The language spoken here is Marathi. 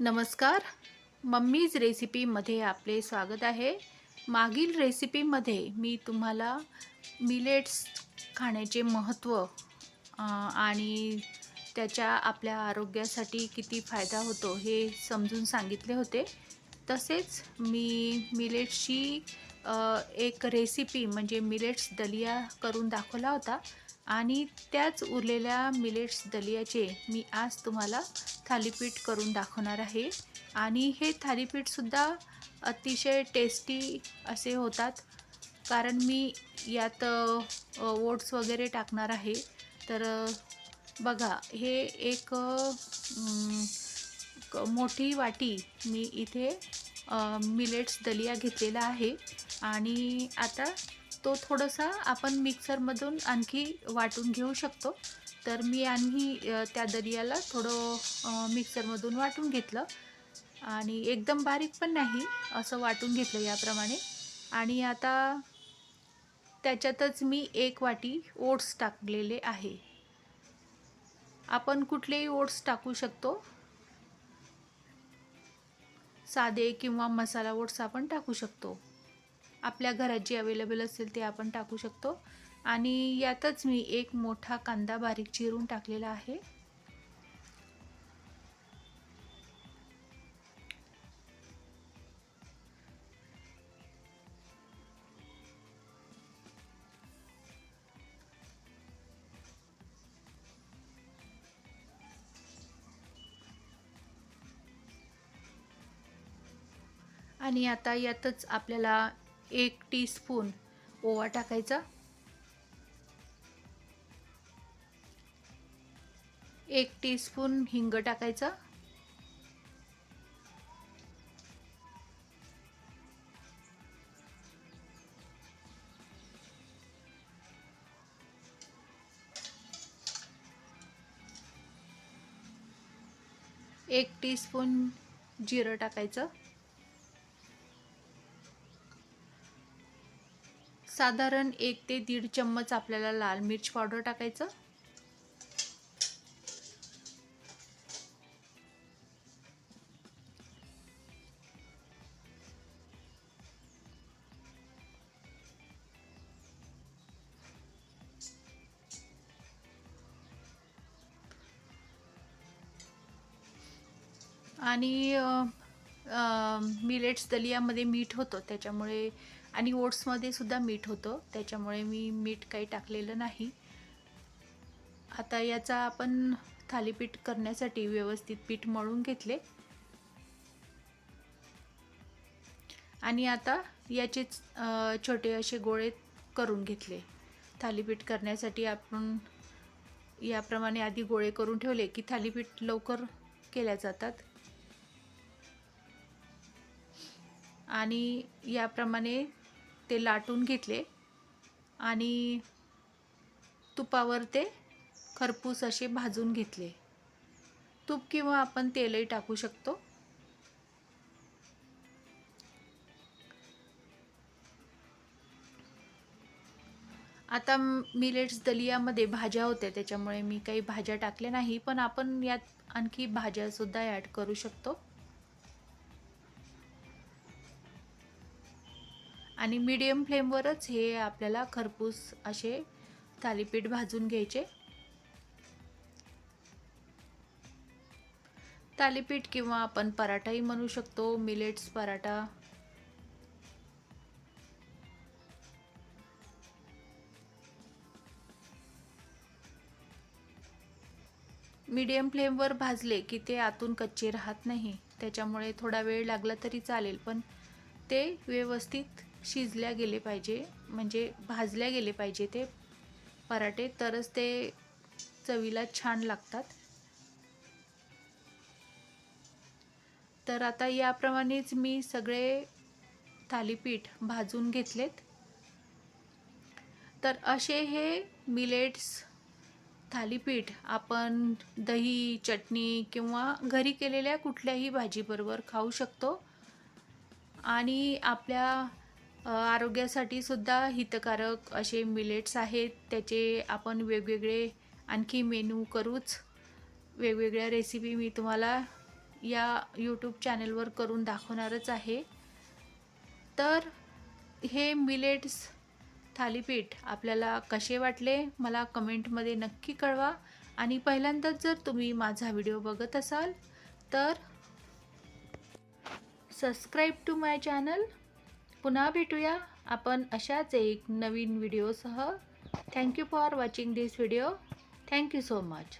नमस्कार. मम्मीज रेसिपीमध्ये आपले स्वागत आहे. मागील रेसिपीमध्ये मी तुम्हाला मिलेट्स खाण्याचे महत्त्व आणि त्याच्या आपल्या आरोग्यासाठी किती फायदा होतो हे समजून सांगितले होते. तसेच मी मिलेट्सची एक रेसिपी म्हणजे मिलेट्स दलिया करून दाखवला होता. आणि त्याच उरलेल्या मिलेट्स दलियाचे मी आज तुम्हाला थालीपीठ करून दाखवणार आहे. आणि हे थालीपीठसुद्धा अतिशय टेस्टी असे होतात. कारण मी यात ओट्स वगैरे टाकणार आहे. तर बघा हे एक क- मोठी वाटी मी इथे मिलेट्स दलिया घेतलेला आहे. आणि आता तो थोडासा आपण मिक्सरमधून आणखी वाटून घेऊ शकतो. तर मी आणखी त्या दर्याला थोडं मिक्सरमधून वाटून घेतलं. आणि एकदम बारीक पण नाही असं वाटून घेतलं याप्रमाणे. आणि आता त्याच्यातच मी एक वाटी ओट्स टाकलेले आहे. आपण कुठलेही ओट्स टाकू शकतो. साधे किंवा मसाला ओट्स आपण टाकू शकतो. आपल्या घरात जी अवेलेबल असेल ते आपण टाकू शकतो. आणि यातच मी एक मोठा कांदा बारीक चिरून टाकलेला आहे. आणि आता यातच आपल्याला एक टीस्पून ओवा टाकायचा. एक टीस्पून हिंग टाकायचा. एक टीस्पून जिरं टाकायचं. साधारण एक ते दीड चम्मच आपल्याला लाल मिर्च पावडर टाकायचं. आणि मिलेट्स दलियामध्ये मीठ होतं त्याच्यामुळे आणि ओट्समध्ये सुद्धा मीठ होतं. त्याच्यामुळे मी मीठ काही टाकलेलं नाही. आता याचा आपण थालीपीठ करण्यासाठी व्यवस्थित पीठ मळून घेतले. आणि आता याचेच छोटे असे गोळे करून घेतले. थालीपीठ करण्यासाठी आपण याप्रमाणे आधी गोळे करून ठेवले की थालीपीठ लवकर केल्या जातात. आणि याप्रमाणे ते लाटून घेतले आणि तुपावर ते खरपूस असे भाजून घेतले. तूप किंवा आपण तेलही टाकू शकतो. आता मिलेट्स दलियामध्ये भाज्या होत्या त्याच्यामुळे मी काही भाज्या टाकल्या नाही पण आपण यात आणखी भाज्यासुद्धा ॲड करू शकतो. आणि मीडियम फ्लेमवरच हे आपल्याला खरपूस असे थालीपीठ भाजून घ्यायचे. थालीपीठ किंवा आपण पराठाही म्हणू शकतो मिलेट्स पराठा. मीडियम फ्लेमवर भाजले की ते आतून कच्चे राहत नाही. त्याच्यामुळे थोडा वेळ लागला तरी चालेल पण ते व्यवस्थित शिजल्या गेले पाहिजे म्हणजे भाजल्या गेले पाहिजे ते पराठे तरच ते चवीला छान लागतात. तर आता याप्रमाणेच मी सगळे थालीपीठ भाजून घेतलेत. तर असे हे मिलेट्स थालीपीठ आपण दही चटणी किंवा घरी केलेल्या कुठल्याही भाजीबरोबर खाऊ शकतो. आणि आपल्या आरोग्यासाठी सुद्धा हितकारक असे मिलेट्स आहेत. त्याचे आपण वेगवेगळे आणखी मेनू करूच. वेगवेगळ्या रेसिपी मी तुम्हाला या यूट्यूब चॅनलवर करून दाखवणारच आहे. तर हे मिलेट्स थालीपीठ आपल्याला कसे वाटले मला कमेंटमध्ये नक्की कळवा. आणि पहिल्यांदाच जर तुम्ही माझा व्हिडिओ बघत असाल तर सबस्क्राईब टू माय चॅनल पुन्हा भेटूया. आपण अशाच एक नवीन व्हिडिओसह. Thank you for watching this video thank you so much